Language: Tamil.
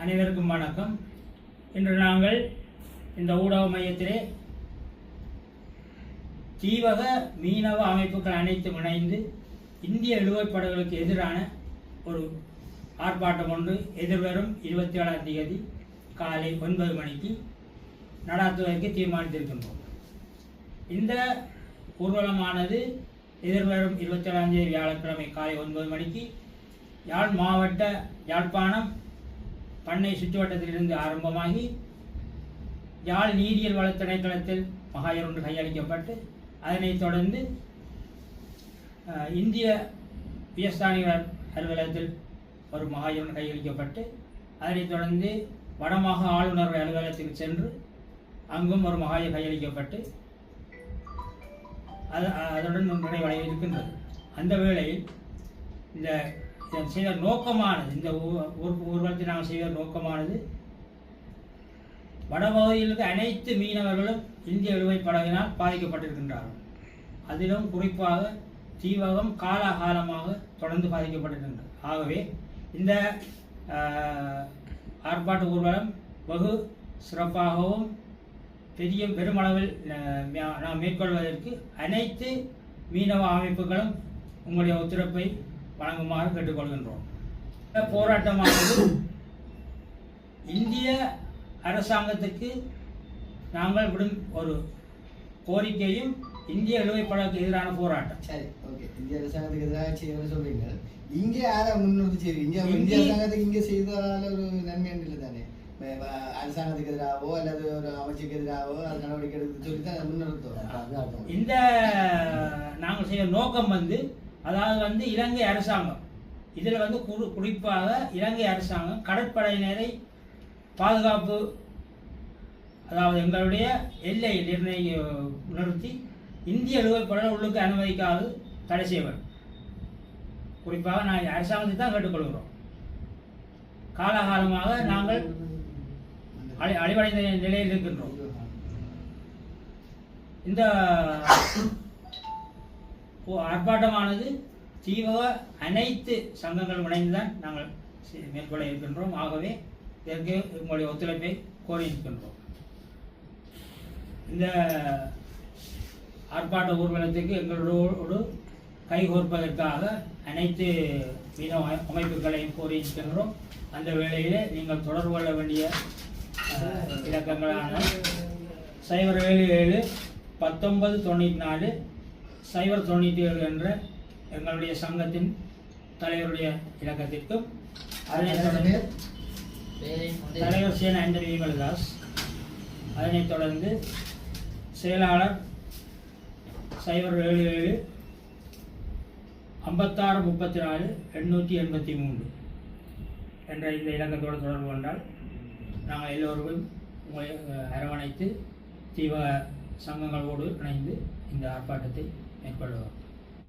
அனைவருக்கும் வணக்கம். இன்று நாங்கள் இந்த ஊடக மையத்திலே தீவக மீனவ அமைப்புகள் அனைத்தும் இணைந்து இந்திய இழுவைப்படகுகளுக்கு எதிரான ஒரு ஆர்ப்பாட்டம் ஒன்று எதிர்வரும் இருபத்தி ஏழாம் தேதி காலை ஒன்பது மணிக்கு நடாத்துவதற்கு தீர்மானித்திருக்கின்றோம். இந்த ஊர்வலமானது எதிர்வரும் இருபத்தி ஏழாம் தேதி வியாழக்கிழமை காலை ஒன்பது மணிக்கு யாழ் மாவட்ட யாழ்ப்பாணம் பண்ணை சுற்றுவட்டத்திலிருந்து ஆரம்பமாகி யாழ் நீரியல் வள திணைக்களத்தில் மகாயர் ஒன்று கையளிக்கப்பட்டு அதனைத் தொடர்ந்து அஹ், இந்திய உயர்ஸ்தானிகர் அலுவலகத்தில் ஒரு மகாயர் கையளிக்கப்பட்டு அதனைத் தொடர்ந்து வடமாக ஆளுநர் அலுவலகத்துக்கு சென்று அங்கும் ஒரு மகாய கையளிக்கப்பட்டு அது அதனுடன் நிறைவடைய இருக்கின்றது அந்த வேளையில் இந்த செய்த நோக்கமானது. இந்த ஊர் ஊர்வலத்தை நாங்கள் செய்த நோக்கமானது. வடபகுதியில் அனைத்து மீனவர்களும் இந்திய விடுமை படகினால் பாதிக்கப்பட்டிருக்கின்றார்கள். அதிலும் குறிப்பாக தீவகம் காலாகாலமாக தொடர்ந்து பாதிக்கப்பட்டிருக்கின்றது. ஆகவே இந்த ஆஹ், ஆர்ப்பாட்ட ஊர்வலம் வெகு சிறப்பாகவும் பெரிய பெருமளவில் நாம் மேற்கொள்வதற்கு அனைத்து மீனவ அமைப்புகளும் உங்களுடைய ஒத்துழைப்பை வழங்குமாறு கேட்டுக்கொள்கின்றோம். இந்த போராட்டமானது இந்திய அரசாங்கத்துக்கு நாங்கள் விடும் ஒரு கோரிக்கையும் இந்திய இழுவைப்படக்கு எதிரான போராட்டம். சரி ஓகே இந்திய அரசாங்கத்துக்கு எதிராக செய்யணும்னு சொல்றீங்க. இங்கே யாரை முன்னிறுத்தி செய்வீங்க இந்திய இந்திய அரசாங்கத்துக்கு இங்கே செய்ததால ஒரு நன்மை இல்லை தானே? அரசாங்கத்துக்கு எதிராகவோ அல்லது ஒரு அமைச்சுக்கு எதிராகவோ அது நடவடிக்கை எடுத்து சொல்லி தான் முன்னிறுத்துவோம். இந்த நாங்கள் செய்ய நோக்கம் வந்து அதாவது வந்து இலங்கை அரசாங்கம். இதில் வந்து குறி குறிப்பாக இலங்கை அரசாங்கம் கடற்படையினரை பாதுகாப்பு அதாவது எங்களுடைய எல்லையை நிர்ணய நிறுத்தி இந்திய இழுவைப்படல் உள்ளுக்கு அனுமதிக்காது தடை செய்ய குறிப்பாக நான் அரசாங்கத்தை தான் கேட்டுக்கொள்கிறோம். காலகாலமாக நாங்கள் அழி அழிவடைந்த நிலையில் இருக்கின்றோம். இந்த ஆர்ப்பாட்டமானது தீவிர அனைத்து சங்கங்கள் இணைந்துதான் நாங்கள் மேற்கொள்ள இருக்கின்றோம். ஆகவே இதற்கு உங்களுடைய ஒத்துழைப்பை கோரியிருக்கின்றோம். இந்த ஆர்ப்பாட்ட ஊர்வலத்துக்கு எங்களோடு கைகோர்ப்பதற்காக அனைத்து மீனவ அமைப்புகளையும் கோரியிருக்கின்றோம். அந்த வேளையிலே நீங்கள் தொடர்பு கொள்ள வேண்டிய இலக்கங்களான சைபர் ஏழு ஏழு பத்தொன்பது தொண்ணூற்றி நாலு சைபர் தொண்ணூற்றி ஏழு என்ற எங்களுடைய சங்கத்தின் தலைவருடைய இலக்கத்திற்கும் அதனைத் தொடர்ந்து தலைவர் சேன ஆண்டனி விமலதாஸ் அதனைத் தொடர்ந்து செயலாளர் சைபர் ஏழு ஏழு ஐம்பத்தாறு முப்பத்தி நாலு எண்ணூற்றி எண்பத்தி மூன்று என்ற இந்த இலக்கத்தோடு தொடர்பு கொண்டால் நாங்கள் எல்லோருக்கும் உங்களை அரவணைத்து தீவ சங்கங்களோடு இணைந்து இந்த ஆர்ப்பாட்டத்தை 明白了。